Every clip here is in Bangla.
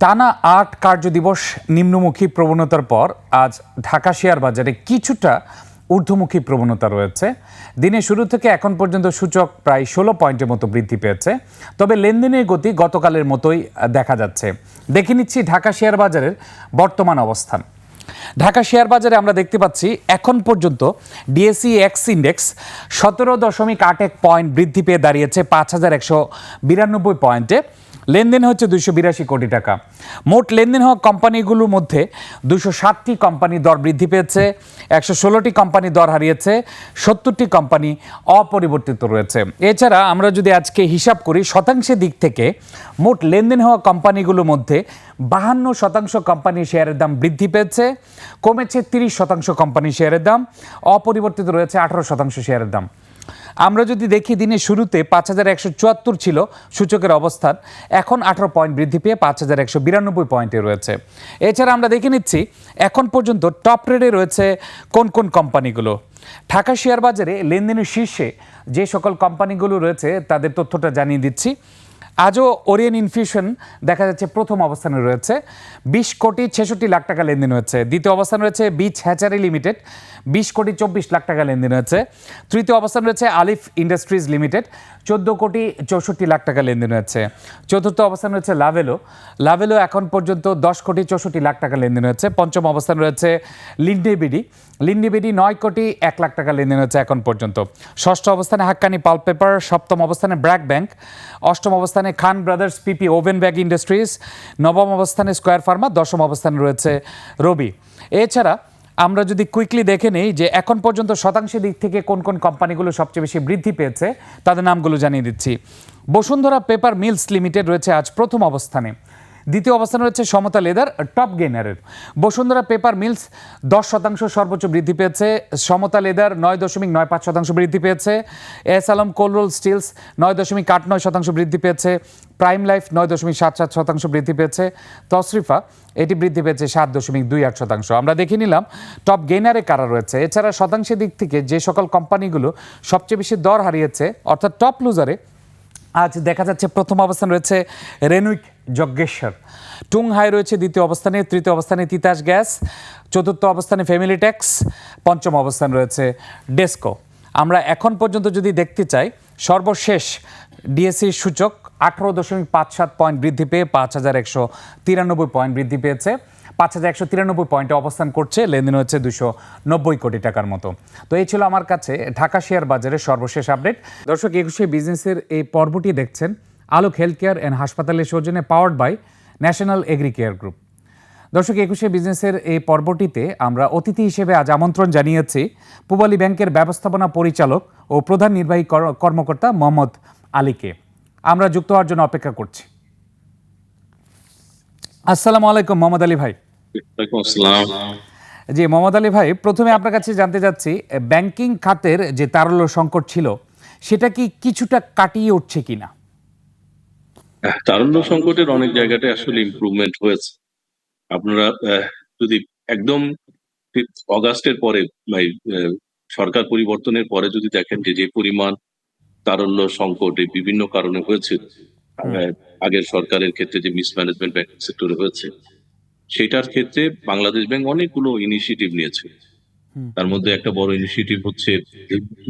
টানা আট কার্যদিবস নিম্নমুখী প্রবণতার পর আজ ঢাকা শেয়ার বাজারে কিছুটা ঊর্ধ্বমুখী প্রবণতা রয়েছে। দিনের শুরু থেকে এখন পর্যন্ত সূচক প্রায় ষোলো পয়েন্টের মতো বৃদ্ধি পেয়েছে। তবে লেনদেনের গতি গতকালের মতোই দেখা যাচ্ছে। দেখে নিচ্ছি ঢাকা শেয়ার বাজারের বর্তমান অবস্থান। ঢাকা শেয়ার বাজারে আমরা দেখতে পাচ্ছি, এখন পর্যন্ত ডিএসই এক্স ইন্ডেক্স সতেরো দশমিক আট এক পয়েন্ট বৃদ্ধি পেয়ে দাঁড়িয়েছে পাঁচ হাজার একশো বিরানব্বই পয়েন্টে। লেনদেন হচ্ছে দুশো বিরাশি কোটি টাকা। মোট লেনদেন হওয়া কোম্পানিগুলোর মধ্যে দুশো ষাটটি কোম্পানি দর বৃদ্ধি পেয়েছে, একশো ষোলোটি কোম্পানি দর হারিয়েছে, সত্তরটি কোম্পানি অপরিবর্তিত রয়েছে। এছাড়া আমরা যদি আজকে হিসাব করি, শতাংশের দিক থেকে মোট লেনদেন হওয়া কোম্পানিগুলোর মধ্যে বাহান্ন শতাংশ কোম্পানি শেয়ারের দাম বৃদ্ধি পেয়েছে, কমেছে তিরিশ শতাংশ কোম্পানি শেয়ারের দাম, অপরিবর্তিত রয়েছে আঠারো শতাংশ শেয়ারের দাম। আমরা যদি দেখি দিনের শুরুতে পাঁচ হাজার একশো চুয়াত্তর ছিল সূচকের অবস্থান, এখন আঠারো পয়েন্ট বৃদ্ধি পেয়ে পাঁচ হাজার একশো বিরানব্বই পয়েন্টে রয়েছে। এছাড়া আমরা দেখে নিচ্ছি, এখন পর্যন্ত টপ রেডে রয়েছে কোন কোন কোম্পানিগুলো? ঢাকা শেয়ার বাজারে লেনদেনের শীর্ষে যে সকল কোম্পানিগুলো রয়েছে, তাদের তথ্যটা জানিয়ে দিচ্ছি। আজও ওরিয়েন ইনফিউশন দেখা যাচ্ছে প্রথম অবস্থানে রয়েছে। বিশ কোটি ছেষট্টি লাখ টাকা লেনদেন হয়েছে। দ্বিতীয় অবস্থান রয়েছে বিচ হ্যাচারি লিমিটেড। বিশ কোটি চব্বিশ লাখ টাকা লেনদেন হয়েছে। তৃতীয় অবস্থান রয়েছে আলিফ ইন্ডাস্ট্রিজ লিমিটেড। চোদ্দ কোটি চৌষট্টি লাখ টাকা লেনদেন হয়েছে। চতুর্থ অবস্থান রয়েছে লাভেলো। লাভেলো এখন পর্যন্ত দশ কোটি চৌষট্টি লাখ টাকা লেনদেন হয়েছে। পঞ্চম অবস্থান রয়েছে লিন্ডেবিডি লিন্ডেবিডি নয় কোটি এক লাখ টাকা লেনদেন হয়েছে এখন পর্যন্ত। ষষ্ঠ অবস্থানে হাক্কানি পাল পেপার, সপ্তম অবস্থানে ব্র্যাক ব্যাংক, অষ্টম অবস্থানে Khan brothers PP woven bag industries, নবম অবস্থানে স্কোয়ার ফার্মা, দশম অবস্থানে রয়েছে রবি। এছাড়া আমরা যদি কুইকলি দেখে নেই যে এখন পর্যন্ত শতাংশের দিক থেকে কোন কোন কোম্পানিগুলো সবচেয়ে বেশি বৃদ্ধি পেয়েছে, তাদের নামগুলো জানিয়ে দিচ্ছি। বসুন্ধরা পেপার মিলস লিমিটেড রয়েছে আজ প্রথম অবস্থানে। দ্বিতীয় অবস্থানে রয়েছে সমতা লেদার, টপ গেনারের বসুন্ধরা পেপার মিলস, দশ শতাংশ সর্বোচ্চ বৃদ্ধি পেয়েছে। সমতা লেদার, নয় দশমিক নয় পাঁচ শতাংশ বৃদ্ধি পেয়েছে। এস আলম কোলরোল স্টিলস, নয় দশমিক আট নয় শতাংশ বৃদ্ধি পেয়েছে। প্রাইম লাইফ, নয় দশমিক সাত সাত শতাংশ বৃদ্ধি পেয়েছে। তসরিফা, এটি বৃদ্ধি পেয়েছে সাত দশমিক দুই আট শতাংশ। আমরা দেখে নিলাম, টপ গেইনারে কারা রয়েছে? এছাড়া শতাংশের দিক থেকে যে সকল কোম্পানিগুলো সবচেয়ে বেশি দর হারিয়েছে, অর্থাৎ টপ লুজারে আজ দেখা যাচ্ছে প্রথম অবস্থান রয়েছে রেনুইক যজ্ঞেশ্বর। টুং হাই রয়েছে দ্বিতীয় অবস্থানে, তৃতীয় অবস্থানে তিতাস গ্যাস, চতুর্থ অবস্থানে ফ্যামিলি ট্যাক্স, পঞ্চম অবস্থান রয়েছে ডেস্কো। আমরা এখন পর্যন্ত যদি দেখতে চাই, সর্বশেষ ডিএসসি সূচক আঠারো দশমিক পাঁচ সাত পয়েন্ট বৃদ্ধি পেয়ে পাঁচ হাজার একশো তিরানব্বই পয়েন্ট বৃদ্ধি পেয়েছে। পাঁচ হাজার একশো তিরানব্বই পয়েন্টে অবস্থান করছে। লেনদেন হচ্ছে দুশো নব্বই কোটি টাকার মতো। তো এই ছিল আমার কাছে ঢাকা শেয়ার বাজারের সর্বশেষ আপডেট। দর্শক, একুশে বিজনেসের এই পর্বটি দেখছেন আলোক হেলথ কেয়ার অ্যান্ড হাসপাতালের সৌজন্যে powered by national agri care group. দর্শক, একুশে বিজনেসের এই পর্বটিতে আমরা অতিথি হিসেবে আজ আমন্ত্রণ জানিয়েছি পূবালী ব্যাংকের ব্যবস্থাপনা পরিচালক ও প্রধান নির্বাহী কর- কর্মকর্তা মোহাম্মদ আলীকে। আমরা যুক্ত হওয়ার জন্য অপেক্ষা করছি। আসসালামু আলাইকুম মোহাম্মদ আলী ভাই। জি মোহাম্মদ আলী ভাই প্রথমে আপনার কাছে জানতে চাচ্ছি ব্যাংকিং খাতের যে তারল্য সংকট ছিল সেটা কি কিছুটা কাটিয়ে উঠছে কিনা? তারল্য সংকটের অনেক জায়গাতে আসলে ইমপ্রুভমেন্ট হয়েছে। আপনারা যদি একদম অগাস্টের পরে সরকার পরিবর্তনের পরে যদি দেখেন যে যে পরিমাণ তারল্য সংকট এই বিভিন্ন কারণে হয়েছে আগের সরকারের ক্ষেত্রে যে মিসম্যানেজমেন্ট ব্যাংকিং সেক্টরে হয়েছে সেটার ক্ষেত্রে বাংলাদেশ ব্যাংক অনেকগুলো ইনিশিয়েটিভ নিয়েছে। তার মধ্যে একটা বড় ইনিশিয়েটিভ হচ্ছে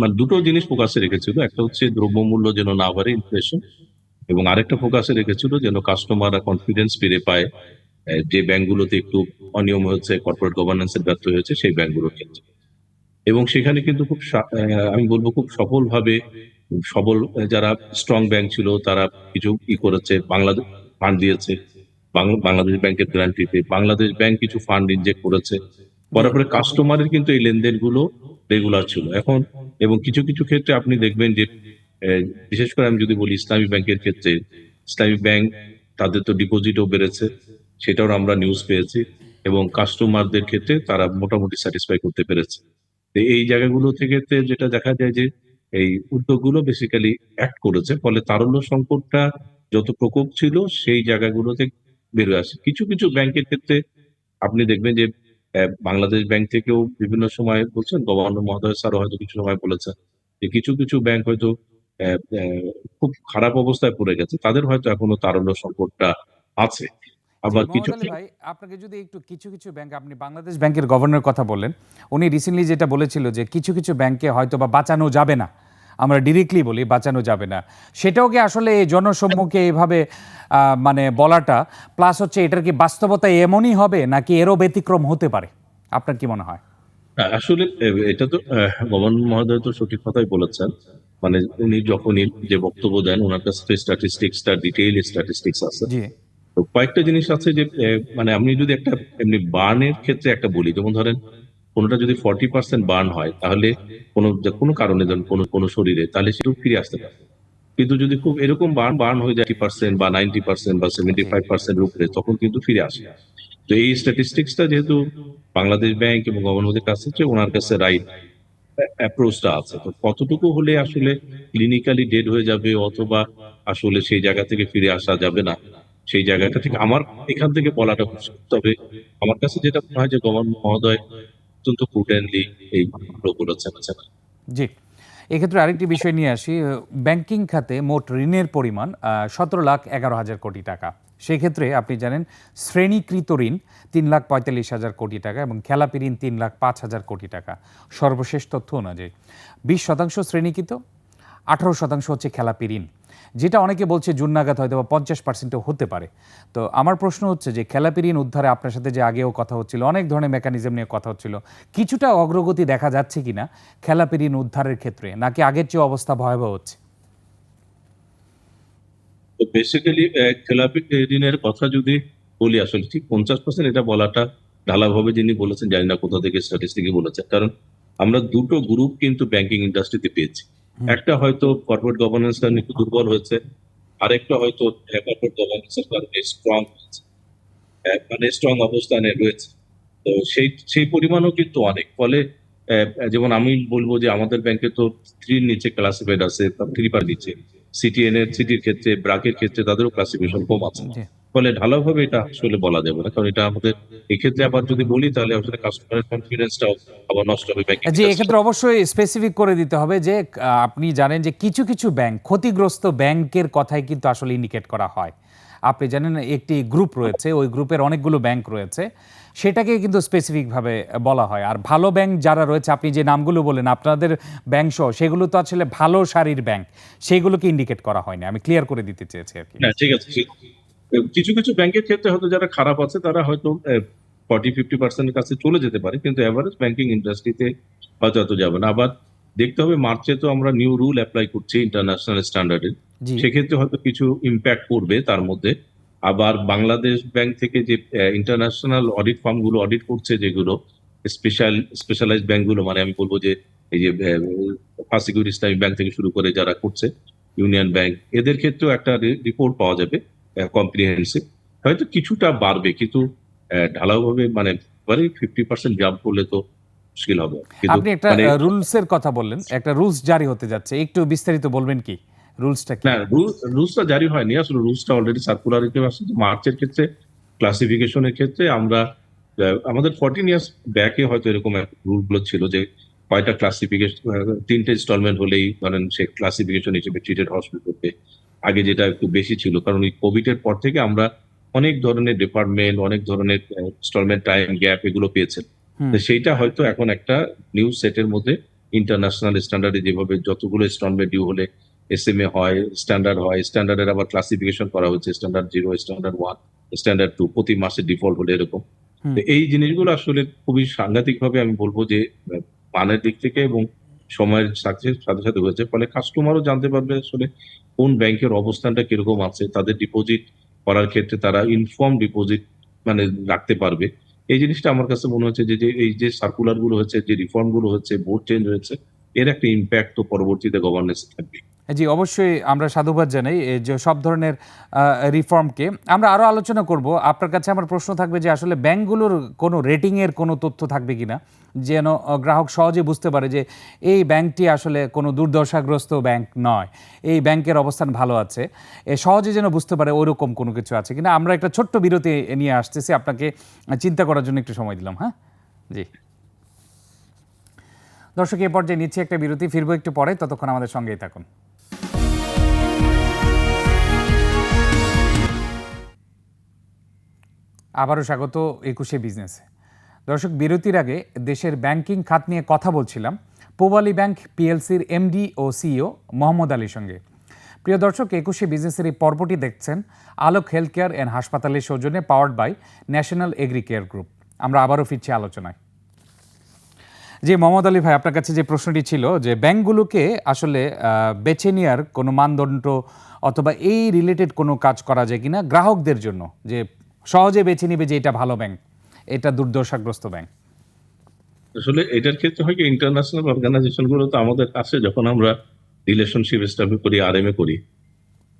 মানে দুটো জিনিস ফোকাসে রেখেছিল। একটা হচ্ছে দ্রব্যমূল্য যেন না বাড়ে ইনফ্লেশন এবং আরেকটা ফোকাসে রেখেছিল যেন কাস্টমাররা কনফিডেন্স ফিরে পায় যে ব্যাংকগুলোতে একটু অনিয়ম হয়েছে কর্পোরেট গভর্নেন্সের ব্যর্থ হয়েছে সেই ব্যাংকগুলোর ক্ষেত্রে। এবং সেখানে কিন্তু খুব আমি বলব খুব সফলভাবে সবল যারা স্ট্রং ব্যাংক ছিল তারা কিছু ই করেছে বাংলাদেশ ফান্ড দিয়েছে। বাংলাদেশ ব্যাংকের গ্যারান্টিতে বাংলাদেশ ব্যাংক কিছু ফান্ড ইনজেক্ট করেছে। পরে কাস্টমারের কিন্তু এই লেনদেনগুলো রেগুলার ছিল। এখন এবং কিছু কিছু ক্ষেত্রে আপনি দেখবেন যে বিশেষ করে আমি যদি বলি ইসলামী ব্যাংকের ক্ষেত্রে, ইসলামী ব্যাংক তাদের তো ডিপোজিটও বেড়েছে, সেটাও আমরা নিউজ পেয়েছি এবং কাস্টমারদের ক্ষেত্রে তারা মোটামুটি স্যাটিসফাই করতে পেরেছে। এই জায়গাগুলো থেকে যেটা দেখা যায় যে, এই উদ্যোগগুলো বেসিক্যালি অ্যাক্ট করেছে, ফলে তারল্য সংকটটা যত প্রকোপ ছিল, সেই জায়গাগুলোতে বেরোয় আসে। কিছু কিছু ব্যাংকের ক্ষেত্রে আপনি দেখবেন যে বাংলাদেশ ব্যাংক থেকেও বিভিন্ন সময় বলছেন গভর্নর মহোদয় স্যারও হয়তো কিছু সময় বলেছেন যে কিছু কিছু ব্যাংক হয়তো খুব খারাপ অবস্থায় পড়ে গেছে। তাদের হয়তো এখনও তারল্য সংকটটা আছে। আবার কিছু ভাই আপনাকে যদি একটু কিছু কিছু ব্যাংক আপনি বাংলাদেশ ব্যাংকের গভর্নর কথা বললেন উনি রিসেন্টলি যেটা বলেছিল যে কিছু কিছু ব্যাংকে হয়তো বা বাঁচানো যাবে না। আমরা ডিরেক্টলি বলি বাঁচানো যাবে না। সেটাও কি আসলে এই জনসম্মুখে এইভাবে মানে বলাটা প্লাস হচ্ছে এটার কি বাস্তবতা এমনই হবে নাকি এরও ব্যতিক্রম হতে পারে? আপনার কি মনে হয়? হ্যাঁ, আসলে এটা তো আহ, গভর্নর মহোদয় তো সঠিক কথাই বলেছেন। মানে উনি যখনই যে বক্তব্য দেন ওনার কাছে স্ট্যাটিস্টিক্সটা ডিটেইল স্ট্যাটিস্টিক্স আছে। তো কয়েকটা জিনিস আছে যে মানে আমি যদি একটা এমনি বার্নের ক্ষেত্রে একটা বলি যেমন ধরেন কোনোটা যদি ফর্টি পার্সেন্ট বার্ন হয়, তাহলে কোনো কোনো কারণে ধরেন কোনো কোনো শরীরে, তাহলে সেটাও ফিরে আসতে পারে কিন্তু যদি খুব এরকম বার্ন বার্ন হয়ে যায় পার্সেন্ট বা নাইনটি পার্সেন্ট বা সেভেন্টি ফাইভ পার্সেন্ট উপরে তখন কিন্তু ফিরে আসে তো এই স্ট্যাটিস্টিক্সটা যেহেতু বাংলাদেশ ব্যাংক এবং গভর্নমেন্টের কাছে ওনার কাছে রাইট অ্যাপ্রোচটা আছে, তো কতটুকু হলে আসলে ক্লিনিক্যালি ডেড হয়ে যাবে অথবা আসলে সেই জায়গা থেকে ফিরে আসা যাবে না, সেই জায়গাটা থেকে আমার এখান থেকে বলাটা মুশকিল। তবে আমার কাছে যেটা মনে হয় যে গভর্নর মহোদয় অত্যন্ত প্রুডেন্টলি এই লোকগুলো চালাচ্ছে না জি। এক্ষেত্রে আরেকটি বিষয় নিয়ে আসি। ব্যাংকিং খাতে মোট ঋণের পরিমাণ সতেরো লাখ এগারো হাজার কোটি টাকা। সেক্ষেত্রে আপনি জানেন, শ্রেণীকৃত ঋণ তিন লাখ পঁয়তাল্লিশ হাজার কোটি টাকা এবং খেলাপি ঋণ তিন লাখ পাঁচ হাজার কোটি টাকা। সর্বশেষ তথ্য অনুযায়ী, বিশ শতাংশ শ্রেণীকৃত আঠারো শতাংশ হচ্ছে খেলাপি ঋণ। যেটা অনেকে বলছে জুন নাগাদ হয়তো বা পঞ্চাশ পার্সেন্টও হতে পারে। তো আমার প্রশ্ন হচ্ছে যে খেলাপি ঋণ উদ্ধারে আপনার সাথে যে আগেও কথা হচ্ছিল, অনেক ধরনের মেকানিজম নিয়ে কথা হচ্ছিল, কিছুটা অগ্রগতি দেখা যাচ্ছে কিনা খেলাপি ঋণ উদ্ধারের ক্ষেত্রে? নাকি আগের চেয়ে অবস্থা ভয়াবহ হচ্ছে? তো বেসিক্যালি খেলাপি ঋণের কথা যদি বলি, আসলে ঠিক পঞ্চাশ পার্সেন্ট এটা বলাটা ঢালাভাবে যিনি বলেছেন, জানি না কোথা থেকে স্ট্যাটিস্টিকে বলেছেন। কারণ আমরা দুটো গ্রুপ কিন্তু ব্যাংকিং ইন্ডাস্ট্রিতে পেয়েছি। একটা হয়তো কর্পোরেট গভর্নেন্সটা একটু দুর্বল হয়েছে আরেকটা হয়তো কর্পোরেট গভর্নেন্সের কারণে স্ট্রং হয়েছে। মানে স্ট্রং অবস্থানে রয়েছে। তো সেই সেই পরিমাণও কিন্তু অনেক। ফলে যেমন আমি বলব যে আমাদের ব্যাংকে তো থ্রির নিচে ক্লাসিফাইড আছে থ্রি পার নিচে। সিটিএন এর সিটির ক্ষেত্রে ব্রাকের ক্ষেত্রে তাদেরও ক্লাসিফিকেশন কম আছে। ফলে ঢালাওভাবে এটা আসলে বলা যাবে না। কারণ এটা আমাদের এক্ষেত্রে আবার যদি বলি তাহলে আসলে কাস্টমারের কনফিডেন্সটাও আবার নষ্ট হবে ব্যাংকিং জি এক্ষেত্রে অবশ্যই স্পেসিফিক করে দিতে হবে যে আপনি জানেন যে কিছু কিছু ব্যাংক ক্ষতিগ্রস্ত ব্যাংকের কথাই কিন্তু আসলে ইন্ডিকেট করা হয়। আপনি জানেন একটি গ্রুপ রয়েছে ওই গ্রুপের অনেকগুলো ব্যাংক রয়েছে। সেটাকে কিন্তু স্পেসিফিকভাবে বলা হয়। আর ভালো ব্যাংক যারা রয়েছে আপনি যে নামগুলো বলেন আপনাদের ব্যাংক সহ সেগুলো তো আসলে ভালো সারির ব্যাংক সেগুলোকে ইন্ডিকেট করা হয়নি। আমি ক্লিয়ার করে দিতে চেয়েছি আর কি। ঠিক আছে। কিছু কিছু ব্যাংকের ক্ষেত্রে হয়তো যারা খারাপ আছে তারা হয়তো ফর্টি ফিফটি পার্সেন্টের কাছে চলে যেতে পারে কিন্তু এভারেজ ব্যাংকিং ইন্ডাস্ট্রিতে হয়তো এত যাবে না। আবার দেখতে হবে মার্চে তো আমরা নিউ রুল অ্যাপ্লাই করছি ইন্টারন্যাশনাল স্ট্যান্ডার্ডে সেক্ষেত্রে হয়তো কিছু ইম্প্যাক্ট পড়বে তার মধ্যে। আবার বাংলাদেশ ব্যাংক থেকে যে ইন্টারন্যাশনাল অডিট ফার্মগুলো অডিট করছে যেগুলো স্পেশাল স্পেশালাইজ ব্যাংকগুলো মানে আমি বলব যে এই যে ফার্স্ট সিকিউরিটি ইসলামিক ব্যাংক থেকে শুরু করে যারা করছে ইউনিয়ন ব্যাংক এদের ক্ষেত্রেও একটা রিপোর্ট পাওয়া যাবে। কম্প্রিহেন্সিভ হয়তো কিছুটা বাড়বে কিন্তু ঢালাওভাবে মানে ফিফটি পার্সেন্ট জাম্প করলে তো মুশকিল হবে। আপনি একটা মানে রুলসের কথা বললেন একটা রুলস জারি হতে যাচ্ছে। একটু বিস্তারিত বলবেন কি রুলসটা কি? না রুলসটা জারি হয়নি। আসলে রুলসটা অলরেডি আসছে তো মার্চের ক্ষেত্রে ক্লাসিফিকেশনের ক্ষেত্রে আমরা আমাদের ফোরটিন ইয়ার্স ব্যাকে হয়তো এরকম রুলগুলো ছিল যে কয়টা ক্লাসিফিকেশন তিনটে ইনস্টলমেন্ট হলেই ধরেন সে ক্লাসিফিকেশন হিসেবে ট্রিটেড হসপিটালতে আগে যেটা একটু বেশি ছিল কারণ এই কোভিড এর পর থেকে আমরা অনেক ধরনের ডিপার্টমেন্ট অনেক ধরনের ইনস্টলমেন্ট টাইম গ্যাপ এগুলো পেয়েছেন। তো সেইটা হয়তো এখন একটা নিউ সেটের মধ্যে ইন্টারন্যাশনাল স্ট্যান্ডার্ডে যেভাবে যতগুলো ইনস্টলমেন্ট ডিউ হলে এসএমএ হয় স্ট্যান্ডার্ড হয় স্ট্যান্ডার্ডের আবার ক্লাসিফিকেশন করা হচ্ছে standard zero standard one standard two প্রতি মাসে ডিফল্ট হলে এরকম। এই জিনিসগুলো আসলে খুবই সাংঘাতিক ভাবে আমি বলব যে মানের দিক থেকে এবং সময়ের সাথে সাথে সাথে হয়েছে। ফলে কাস্টমারও জানতে পারবে আসলে কোন ব্যাংকের অবস্থানটা কীরকম আছে। তাদের ডিপোজিট করার ক্ষেত্রে তারা ইনফর্ম ডিপোজিট মানে রাখতে পারবে। এই জিনিসটা আমার কাছে মনে হচ্ছে যে এই যে সার্কুলারগুলো হচ্ছে, যে রিফর্মগুলো হচ্ছে বোর্ড চেঞ্জ হয়েছে, এর একটা ইম্প্যাক্ট তো পরবর্তীতে গভর্নেন্সে থাকবে জি, অবশ্যই আমরা সাধুবাদ জানাই যে সব ধরনের রিফর্মকে আমরা আরও আলোচনা করব। আপনার কাছে আমার প্রশ্ন থাকবে যে আসলে ব্যাংকগুলোর কোনো রেটিংয়ের কোনো তথ্য থাকবে কিনা? যেন গ্রাহক সহজে বুঝতে পারে যে এই ব্যাংকটি আসলে কোনো দুর্দশাগ্রস্ত ব্যাংক নয়। এই ব্যাংকের অবস্থান ভালো আছে। এ সহজে যেন বুঝতে পারে ওইরকম কোনো কিছু আছে কিনা। আমরা একটা ছোট্ট বিরতি নিয়ে আসতেছি। আপনাকে চিন্তা করার জন্য একটু সময় দিলাম হ্যাঁ? জি। দর্শক, এ পর্যায়ে নিচ্ছে একটা বিরতি। ফিরবো একটু পরে। ততক্ষণ আমাদের সঙ্গেই থাকুন। আবারও স্বাগত একুশে বিজনেসে। দর্শক, বিরতির আগে দেশের ব্যাংকিং খাত নিয়ে কথা বলছিলাম পূবালী ব্যাংক পিএলসির এমডি ও সিইও মোহাম্মদ আলীর সঙ্গে। প্রিয় দর্শক, একুশে বিজনেসের এই পর্বটি দেখছেন আলোক হেলথ কেয়ার অ্যান্ড হাসপাতালের সৌজন্যে powered by national agri care group. আমরা আবারও ফিরছি আলোচনায়। জি, মোহাম্মদ আলী ভাই, আপনার কাছে যে প্রশ্নটি ছিল যে ব্যাংকগুলোকে আসলে বেছে নেওয়ার কোনো মানদণ্ড অথবা এই রিলেটেড কোনো কাজ করা যায় কিনা গ্রাহকদের জন্য, যে সহজে বেছে নিবে যে এটা ভালো ব্যাংক এটা দুর্দশাগ্রস্ত ব্যাংক। আসলে এটার ক্ষেত্রে হয় কি ইন্টারন্যাশনাল অর্গানাইজেশনগুলো তো আমাদের কাছে যখন আমরা রিলেশনশিপ এস্টাবলিশ করি আর এম এ করি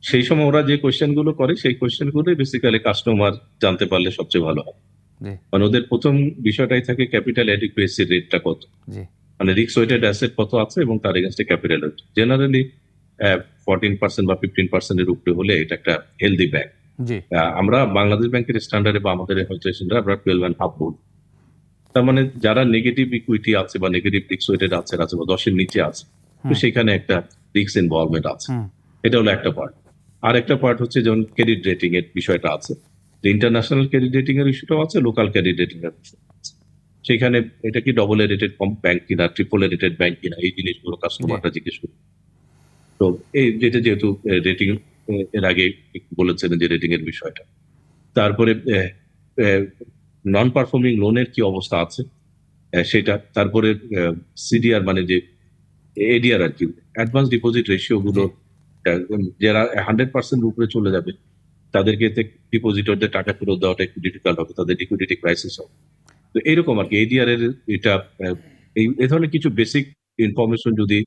সেই সময় ওরা যে কোয়েশ্চেনগুলো করে সেই কোয়েশ্চেনগুলো বেসিক্যালি কাস্টমার জানতে পারলে সবচেয়ে ভালো হয়। মানে ওদের প্রথম বিষয়টাই থাকে ক্যাপিটাল অ্যাডিকুয়েসি রেটটা কত। মানে রিক্স ওয়েটেড অ্যাসেট কত আছে এবং তার এগেনস্টে ক্যাপিটাল জেনারেলি ফোরটিন পার্সেন্ট বা ফিফটিন পার্সেন্টের উপরে হলে এটা একটা হেলদি ব্যাংক আমরা বাংলাদেশ ব্যাংকের স্ট্যান্ডার্ডে বা আমাদের হচ্ছে আমরা টুয়েলভ অ্যান্ড হাফ বলি তার মানে যারা নেগেটিভ ইকুইটি আছে বা নেগেটিভ রিক্স ওয়েটেড আছে আছে বা দশের নিচে আছে তো সেখানে একটা রিক্স ইনভলভমেন্ট আছে। এটা হলো একটা পার্ট আর একটা পার্ট হচ্ছে যেমন ক্রেডিট রেটিং এর বিষয়টা আছে। ইন্টারন্যাশনাল ক্রেডিট রেটিং এর ইস্যুটাও আছে লোকাল ক্রেডিট রেটিং এর সেখানে এটা কি ডবল এ রেটেড কম ব্যাংক কিনা ট্রিপল এ রেটেড ব্যাংক কিনা এই জিনিসগুলো কাস্টমারটা জিজ্ঞেস করে তো এই যেটা যেহেতু রেটিং এর আগে বলেছিলেন যে রেটিং এর বিষয়টা। তারপরে নন পারফর্মিং লোনের কি অবস্থা আছে? সেটা। তারপরে সিডিআর মানে যে এডিআর আর কি অ্যাডভান্স ডিপোজিট রেশিও গুলো যারা হান্ড্রেড পার্সেন্ট উপরে চলে যাবে, তাদেরকে ডিপোজিটরদের টাকা ফেরত দেওয়াটা একটু ডিফিকাল্ট হবে, তাদের লিকুইডিটি ক্রাইসিস হবে। তো এইরকম আর কি এডিআর এর এটা এই ধরনের কিছু বেসিক ইনফরমেশন যদি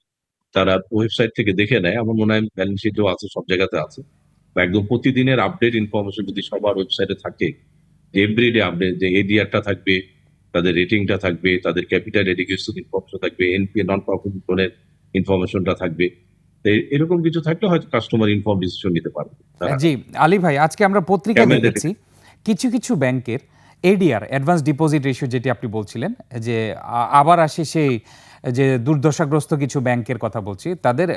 তারা ওয়েবসাইট থেকে দেখে নেয়। আমার মনে হয় ব্যালেন্স শিটও আছে সব জায়গাতে আছে। বা একদম প্রতিদিনের আপডেট ইনফরমেশন যদি সবার ওয়েবসাইটে থাকে এভরিডে আপডেট যে এডিআরটা থাকবে তাদের রেটিংটা থাকবে তাদের ক্যাপিটাল এডুকেশন ইনফরমেশন থাকবে এনপিএ নন পারফর্মিং লোনের ইনফরমেশনটা থাকবে। এরকম কিছু থাকলে হয়তো কাস্টমার ইনফর্ম ডিসিশন নিতে পারবে। জি আলী ভাই আজকে আমরা পত্রিকায় কেমন দেখেছি। কিছু কিছু ব্যাংকের এডিআর অ্যাডভান্স ডিপোজিট রেশিও যেটি আপনি বলছিলেন যে আবার আসে সেই যে দুর্দশাগ্রস্ত কিছু ব্যাংকের কথা বলছি, তাদের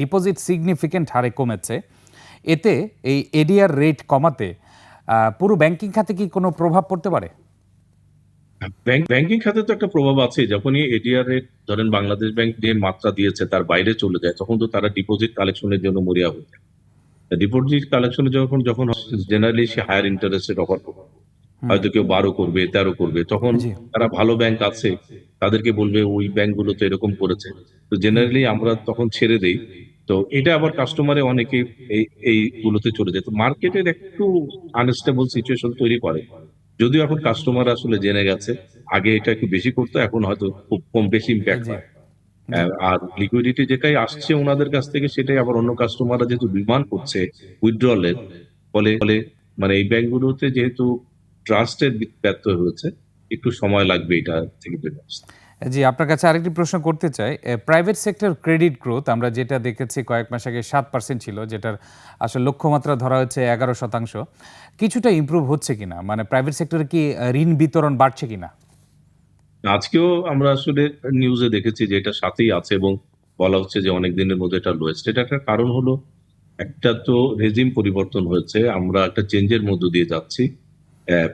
ডিপোজিট সিগনিফিকেন্ট হারে কমেছে। এতে এই এডিআর রেট কমাতে পুরো ব্যাংকিং খাতে কি কোনো প্রভাব পড়তে পারে? ব্যাংক খাতে তো একটা প্রভাব আছে যখনই এডিআর রেট ধরেন বাংলাদেশ ব্যাংক যে মাত্রা দিয়েছে, তার বাইরে চলে যায়, তখন তো তারা ডিপোজিট কালেকশনের জন্য মরিয়া হয়ে যায়। ডিপোজিট কালেকশনে যখন যখন জেনারেলি সে হায়ার ইন্টারেস্টের অফার হয়তো কেউ বারো করবে তেরো করবে। তখন। তারা ভালো ব্যাংক আছে তাদেরকে বলবে ওই ব্যাংকগুলো তো এরকম করেছে। তো জেনারেলি আমরা তখন ছেড়ে দেই। তো এটা আবার কাস্টমারে অনেকে এই এইগুলোতে চলে যায়। তো মার্কেটের একটু আনস্টেবল সিচুয়েশন তৈরি করে। যদিও এখন কাস্টমার আসলে জেনে গেছে আগে এটা একটু বেশি করতো এখন হয়তো খুব কম বেশি ইম্প্যাক্ট হয় আর লিকুইডিটি যেটাই আসছে ওনাদের কাছ থেকে সেটাই আবার অন্য কাস্টমাররা যেহেতু ডিমান্ড করছে উইথড্রলের ফলে ফলে মানে এই ব্যাংকগুলোতে যেহেতু ট্রাস্টের ব্যর্থ হয়েছে একটু সময় লাগবে এটা থেকে বেরোতে। জি আপনার কাছে আরেকটি প্রশ্ন করতে চাই। প্রাইভেট সেক্টর ক্রেডিট গ্রোথ আমরা যেটা দেখেছি কয়েক মাস আগে সাত পার্সেন্ট ছিল যেটার আসলে লক্ষ্যমাত্রা ধরা হচ্ছে এগারো শতাংশ। কিছুটা ইমপ্রুভ হচ্ছে কিনা? মানে প্রাইভেট সেক্টরে কি ঋণ বিতরণ বাড়ছে কিনা? আজকেও আমরা আসলে নিউজে দেখেছি যে এটা সাথেই আছে এবং বলা হচ্ছে যে অনেক দিনের মধ্যে এটা লোয়েস্ট এটা একটা কারণ হলো একটা তো রেজিম পরিবর্তন হয়েছে আমরা একটা চেঞ্জের মধ্য দিয়ে যাচ্ছি।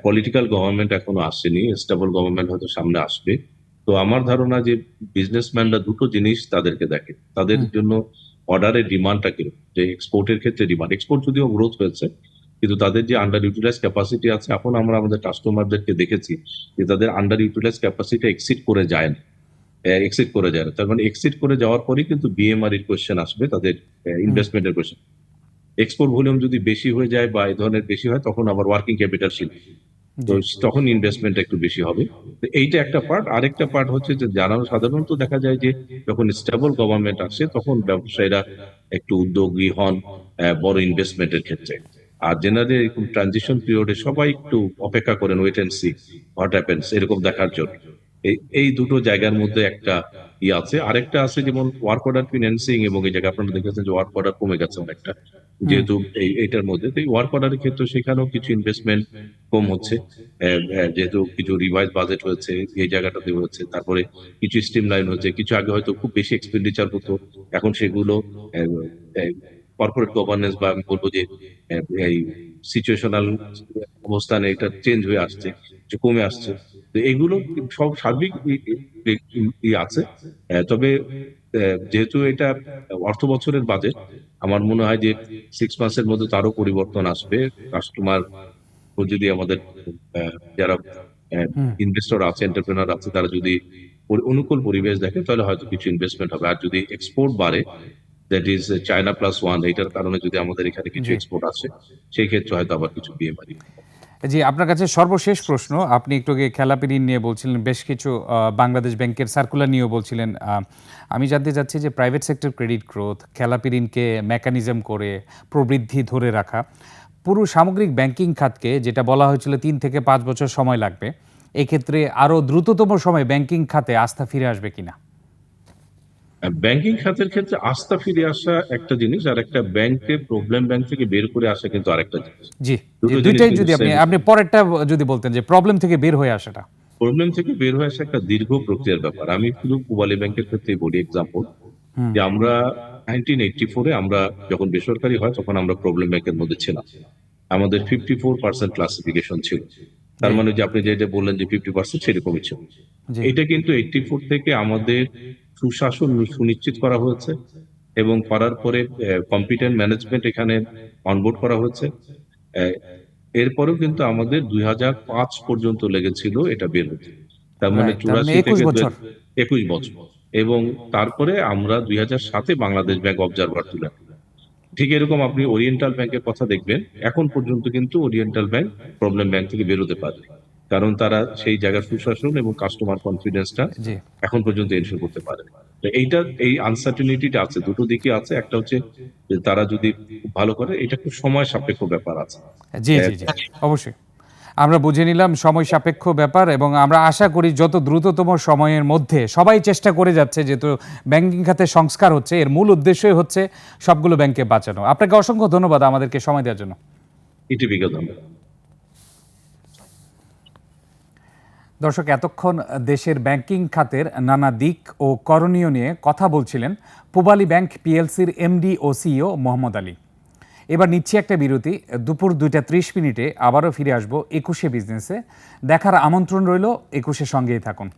পলিটিক্যাল গভর্নমেন্ট এখনও আসেনি স্টেবল গভর্নমেন্ট হয়তো সামনে আসবে। তো আমার ধারণা যে বিজনেসম্যানরা দুটো জিনিস তাদেরকে দেখে। তাদের। জন্য অর্ডারের ডিমান্ডটা কীরকম? যে এক্সপোর্টের ক্ষেত্রে ডিমান্ড এক্সপোর্ট যদিও গ্রোথ হয়েছে কিন্তু তাদের যে আন্ডার ইউটিলাইজ ক্যাপাসিটি আছে এখন আমরা আমাদের কাস্টমারদেরকে দেখেছি যে তাদের আন্ডার ইউটিলাইজ ক্যাপাসিটি এক্সিড করে যায় না। এক্সিড করে যায় না। তার মানে এক্সিড করে যাওয়ার পরেই কিন্তু বিএমআর এর কোয়েশ্চেন আসবে তাদের ইনভেস্টমেন্টের কোয়েশ্চেন এক্সপোর্ট ভলিউম যদি বেশি হয়ে যায় বা এই ধরনের বেশি হয় তখন আবার ওয়ার্কিং ক্যাপিটাল শিল্প তো তখন ইনভেস্টমেন্ট একটু বেশি হবে। তো এইটা একটা পার্ট আরেকটা পার্ট হচ্ছে যে যারা সাধারণত দেখা যায় যে যখন স্টেবল গভর্নমেন্ট আসে তখন ব্যবসায়ীরা একটু উদ্যোগী হন বড় ইনভেস্টমেন্টের ক্ষেত্রে। আর জেনারেল এরকম ট্রানজিশন পিরিয়ডে সবাই একটু অপেক্ষা করেন wait and see what happens এরকম দেখার জন্য। এই দুটো জায়গার মধ্যে একটা ই আছে। আরেকটা আছে যেমন ওয়ার্ক অর্ডার ফিন্যান্সিং এবং এই জায়গায় আপনারা দেখেছেন যে ওয়ার্ক অর্ডার কমে গেছে অনেকটা যেহেতু এই এইটার মধ্যে। তো ওয়ার্ক অর্ডারের ক্ষেত্রে সেখানেও কিছু ইনভেস্টমেন্ট কম হচ্ছে। যেহেতু কিছু রিভাইজ বাজেট হয়েছে এই জায়গাটাতে হয়েছে তারপরে কিছু স্ট্রিম লাইন হয়েছে কিছু আগে হয়তো খুব বেশি এক্সপেন্ডিচার হতো এখন সেগুলো কর্পোরেট গভর্নেন্স বা আমি বলব যে এই সিচুয়েশনাল অবস্থানে এটা চেঞ্জ হয়ে আসছে যে কমে আসছে। এগুলো সব সার্বিক আছে। তবে যেহেতু এটা অর্থ বছরের বাজেট আমার মনে হয় যে সিক্স মাসের মধ্যে তারও পরিবর্তন আসবে। কাস্টমার যদি আমাদের যারা ইনভেস্টর আছে এন্টারপ্রেনার আছে তারা যদি অনুকূল পরিবেশ দেখে তাহলে হয়তো কিছু ইনভেস্টমেন্ট হবে। আর যদি এক্সপোর্ট বাড়ে that is China plus one এটার কারণে যদি আমাদের এখানে কিছু এক্সপোর্ট আসে সেই ক্ষেত্রে হয়তো আবার কিছু বিয়ে বাড়ি জি, আপনার কাছে সর্বশেষ প্রশ্ন। আপনি একটু আগে খেলাপি ঋণ নিয়ে বলছিলেন, বেশ কিছু বাংলাদেশ ব্যাংকের সার্কুলার নিয়েও বলছিলেন। আমি জানতে চাচ্ছি যে প্রাইভেট সেক্টর ক্রেডিট গ্রোথ খেলাপি ঋণকে মেকানিজম করে প্রবৃদ্ধি ধরে রাখা, পুরো সামগ্রিক ব্যাংকিং খাতকে, যেটা বলা হয়েছিল তিন থেকে পাঁচ বছর সময় লাগবে, এক্ষেত্রে আরও দ্রুততম সময় ব্যাংকিং খাতে আস্থা ফিরে আসবে কিনা? ব্যাংকিং খাতের ক্ষেত্রে আস্থা ফিরে আসা একটা জিনিস আর একটা ব্যাংকে প্রবলেম ব্যাংক থেকে বের করে আসা কিন্তু আরেকটা জিনিস। জি দুইটাই যদি আপনি আপনি পরেরটা যদি বলতেন যে প্রবলেম থেকে বের হয়ে আসাটা। প্রবলেম থেকে বের হয়ে আসা একটা দীর্ঘ প্রক্রিয়ার ব্যাপার। আমি শুধু পুবালি ব্যাংকের ক্ষেত্রে বলি এক্সাম্পল যে আমরা নাইনটিন এইটটি ফোরে আমরা যখন বেসরকারি হয় তখন আমরা প্রবলেম ব্যাংকের মধ্যে ছিলাম। আমাদের ফিফটি ফোর পার্সেন্ট ক্লাসিফিকেশন ছিল। তার মানে যে আপনি যেটা বললেন যে ফিফটি পার্সেন্ট সেরকমই ছিল। এটা কিন্তু এইটটি ফোর থেকে আমাদের সুশাসন সুনিশ্চিত করা হয়েছে এবং করার পরে কম্পিটেন্ট ম্যানেজমেন্ট এখানে অনবোর্ড করা হয়েছে। এরপরেও কিন্তু আমাদের দুই পর্যন্ত লেগেছিল এটা বের হতে। তার মানে তার মানে চুরাশি থেকে একুশ বছর। এবং তারপরে আমরা দুই সাতে বাংলাদেশ ব্যাংক অবজারভার তুলে ঠিক এরকম আপনি ওরিয়েন্টাল ব্যাংকের কথা দেখবেন। এখন পর্যন্ত কিন্তু ওরিয়েন্টাল ব্যাংক প্রবলেম ব্যাংক থেকে বেরোতে পারে কারণ তারা সেই জায়গার সুশাসন এবং কাস্টমার কনফিডেন্সটা এখন পর্যন্ত এনশিওর করতে পারে। তো এইটা এই আনসার্টিনিটিটা আছে দুটো দিকে আছে। একটা হচ্ছে যে তারা যদি ভালো করে এটা খুব সময় সাপেক্ষ ব্যাপার আছে। জি জি জি অবশ্যই। আমরা বুঝে নিলাম সময় সাপেক্ষ ব্যাপার এবং আমরা আশা করি যত দ্রুততম সময়ের মধ্যে সবাই চেষ্টা করে যাচ্ছে যেহেতু ব্যাংকিং খাতে সংস্কার হচ্ছে এর মূল উদ্দেশ্যই হচ্ছে সবগুলো ব্যাংকে বাঁচানো। আপনাকে অসংখ্য ধন্যবাদ আমাদেরকে সময় দেওয়ার জন্য। ইটিভিকে ধন্যবাদ। দর্শক, এতক্ষণ দেশের ব্যাংকিং খাতের নানা দিক ও করণীয় নিয়ে কথা বলছিলেন পুবালি ব্যাংক পিএলসির এমডি ও সিইও মোহাম্মদ আলী। এবার নিচ্ছি একটা বিরতি। দুপুর দুইটা ত্রিশ মিনিটে আবারও ফিরে আসব একুশে বিজনেসে। দেখার আমন্ত্রণ রইল একুশে সঙ্গেই থাকুন।